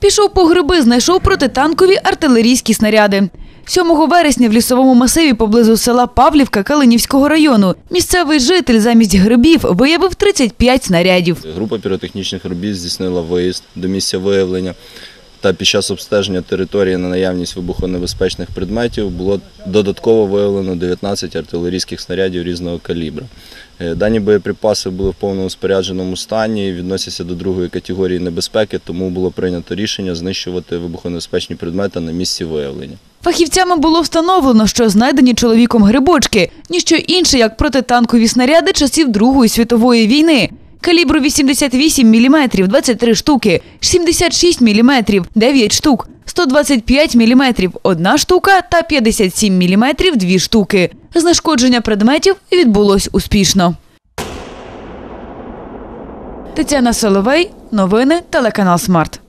Пішов по гриби, знайшов протитанкові артилерійські снаряди. 7 вересня в лісовому масиві поблизу села Павлівка Калинівського району місцевий житель замість грибів виявив 35 снарядів. Група піротехнічних робіт здійснила виїзд до місця виявлення. Та під час обстеження території на наявність вибухонебезпечних предметів було додатково виявлено 19 артилерійських снарядів різного калібру. Е, Дані боєприпаси були в повному спорядженому стані і відносяться до другої категорії небезпеки, тому було прийнято рішення знищувати вибухонебезпечні предмети на місці виявлення. Фахівцями було встановлено, що знайдені чоловіком грибочки – ніщо інше, як протитанкові снаряди часів Другої світової війни. Калібру 88 мм – 23 штуки, 76 мм – 9 штук, 125 мм – 1 штука та 57 мм – 2 штуки. Знешкодження предметів відбулось успішно. Тетяна Соловей, новини, телеканал Смарт.